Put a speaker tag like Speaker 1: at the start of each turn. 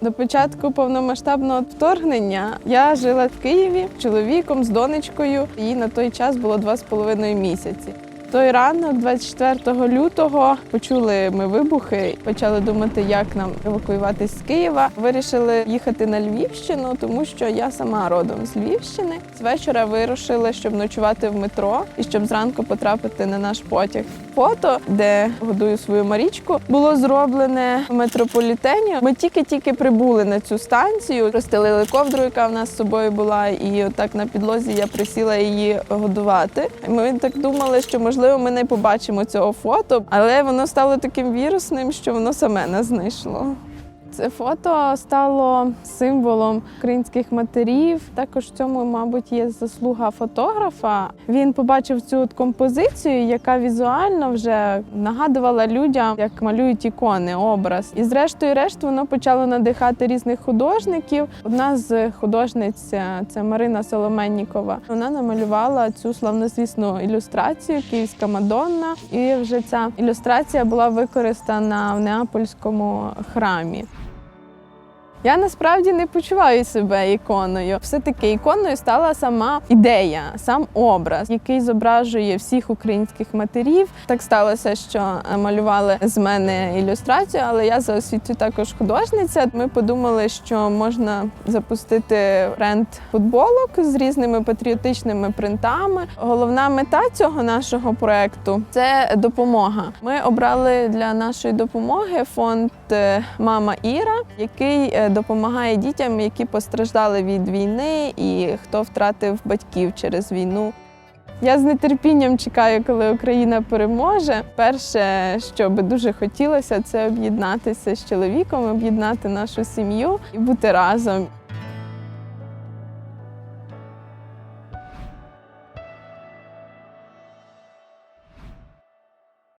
Speaker 1: До початку повномасштабного вторгнення я жила в Києві чоловіком, з донечкою. Їй на той час було два з половиною місяці. Той ранок, 24 лютого, почули ми вибухи, почали думати, як нам евакуюватись з Києва. Вирішили їхати на Львівщину, тому що я сама родом з Львівщини. З вечора вирушили, щоб ночувати в метро і щоб зранку потрапити на наш потяг. Фото, де годую свою Марічку, було зроблене в метрополітені. Ми тільки-тільки прибули на цю станцію, розстелили ковдру, яка в нас з собою була, і отак на підлозі я присіла її годувати. Ми так думали, що можливо ми не побачимо цього фото, але воно стало таким вірусним, що воно саме нас знайшло. Це фото стало символом українських матерів. Також в цьому, мабуть, є заслуга фотографа. Він побачив цю композицію, яка візуально вже нагадувала людям, як малюють ікони, образ. І зрештою, решт воно почало надихати різних художників. Одна з художниць е, це Марина Соломеннікова. Вона намалювала цю славнозвісну ілюстрацію Київська Мадонна. І вже ця ілюстрація була використана в Неапольському храмі. Я насправді не почуваю себе іконою. Все-таки іконою стала сама ідея, сам образ, який зображує всіх українських матерів. Так сталося, що е, малювали з мене ілюстрацію, але я за освітю також художниця. Ми подумали, що можна запустити бренд футболок з різними патріотичними принтами. Головна мета цього нашого проекту це допомога. Ми обрали для нашої допомоги фонд е, Мама Іра, який е, допомагає дітям, які постраждали від війни і хто втратив батьків через війну. Я з нетерпінням чекаю, коли Україна переможе. Перше, що би дуже хотілося, це об'єднатися з чоловіком, об'єднати нашу сім'ю і бути разом.